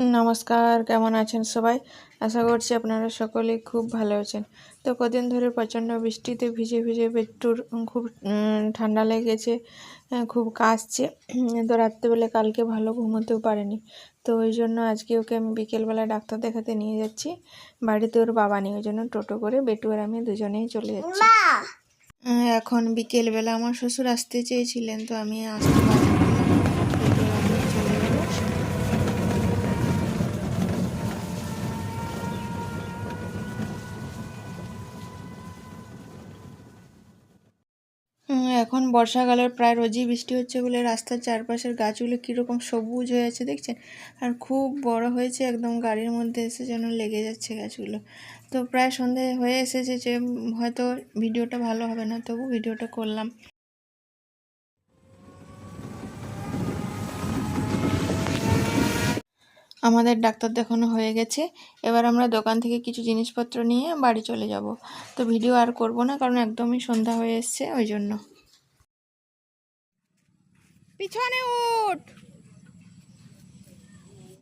নমস্কার কেমন আছেন সবাই? আশা করছি আপনারা সকলেই খুব ভালো আছেন। তো কদিন ধরে প্রচণ্ড বৃষ্টিতে ভিজে ভিজে পেট্টুর খুব ঠান্ডা লেগেছে খুব কাশছে। তো রাত্রেবেলা কালকে ভালো ঘুমোতেও পারেনি। তো ওই জন্য আজকে ওকে আমি বিকেলবেলা ডাক্তার দেখাতে নিয়ে যাচ্ছি। বাড়িতে ওর বাবা নিয়ে ওই জন্য টোটো করে বেটু আর আমি দুজনেই চলে যাচ্ছি। এখন বিকেলবেলা আমার শ্বশুর আসতে চেয়েছিলেন তো আমি আসতে পারিনি। এখন বর্ষাকালের প্রায় রোজই বৃষ্টি হচ্ছে বলে রাস্তার চারপাশের গাছগুলো কীরকম সবুজ হয়ে আছে দেখছেন? আর খুব বড় হয়েছে একদম গাড়ির মধ্যে এসে যেন লেগে যাচ্ছে গাছগুলো। তো প্রায় সন্ধে হয়ে এসেছে যে হয়তো ভিডিওটা ভালো হবে না, তবু ভিডিওটা করলাম। আমাদের ডাক্তার দেখানো হয়ে গেছে। এবার আমরা দোকান থেকে কিছু জিনিসপত্র নিয়ে বাড়ি চলে যাব। তো ভিডিও আর করব না, কারণ একদমই সন্ধ্যা হয়ে এসছে, ওই জন্য। পিছনে উঠ।